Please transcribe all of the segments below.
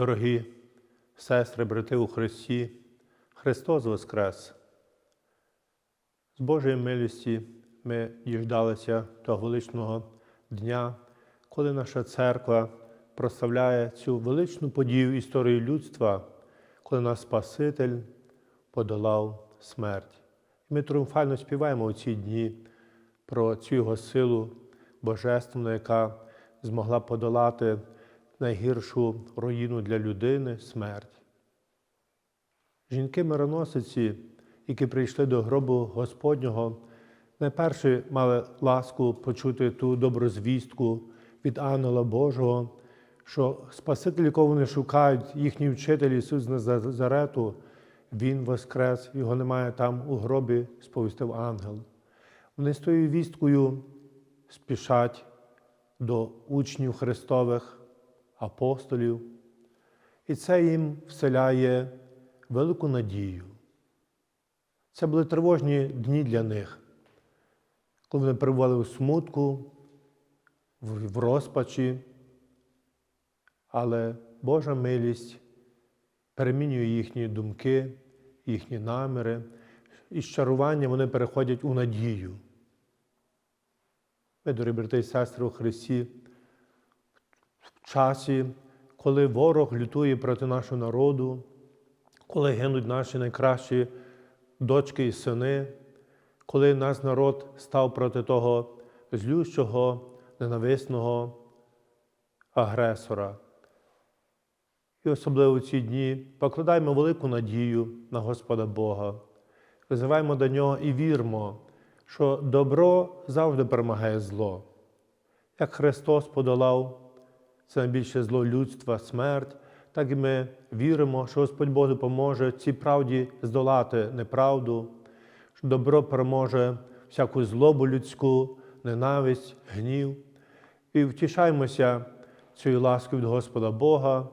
Дорогі сестри, брати у Христі, Христос Воскрес! З Божої милості ми діждалися того величного дня, коли наша церква прославляє цю величну подію історії людства, коли наш Спаситель подолав смерть. І ми тріумфально співаємо у ці дні про цю його силу божественну, яка змогла подолати найгіршу руїну для людини смерть. Жінки-мироносиці, які прийшли до гробу Господнього, найперше мали ласку почути ту добру звістку від ангела Божого, що Спаситель, якого вони шукають, їхній вчитель Ісус Назарету, Він воскрес, його немає там у гробі, сповістив ангел. Вони з тою вісткою спішать до учнів Христових, апостолів, і це їм вселяє велику надію. Це були тривожні дні для них, коли вони перебували у смутку, в розпачі, але Божа милість перемінює їхні думки, їхні наміри, і з чарування вони переходять у надію. Ми, дорогі брати і сестри у Христі, часі, коли ворог лютує проти нашого народу, коли гинуть наші найкращі дочки і сини, коли наш народ став проти того злющого, ненависного агресора. І особливо в ці дні покладаємо велику надію на Господа Бога, визиваємо до Нього і віримо, що добро завжди перемагає зло. Як Христос подолав це найбільше зло людства, смерть, так і ми віримо, що Господь Бог допоможе цій правді здолати неправду, що добро переможе всяку злобу людську, ненависть, гнів. І втішаємося цією ласкою від Господа Бога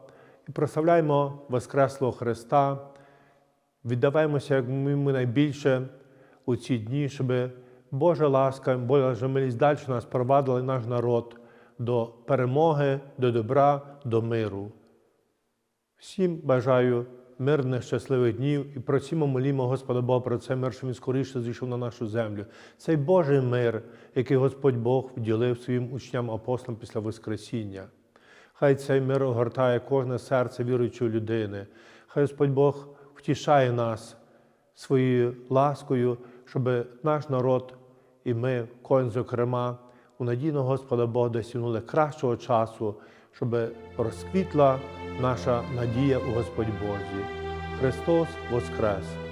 і прославляємо Воскреслого Христа, віддаваємося як ми найбільше у ці дні, щоб Божа ласка, Божа милість далі нас провадила наш народ до перемоги, до добра, до миру. Всім бажаю мирних, щасливих днів і просімо молімо Господа Бога про це мир, що він скоріше зійшов на нашу землю. Цей Божий мир, який Господь Бог вділив своїм учням апостолам після Воскресіння. Хай цей мир огортає кожне серце віруючої людини. Хай Господь Бог втішає нас своєю ласкою, щоб наш народ і ми, кожен зокрема, у надійного Господа Бога досягнули кращого часу, щоб розквітла наша надія у Господь Божі. Христос Воскрес!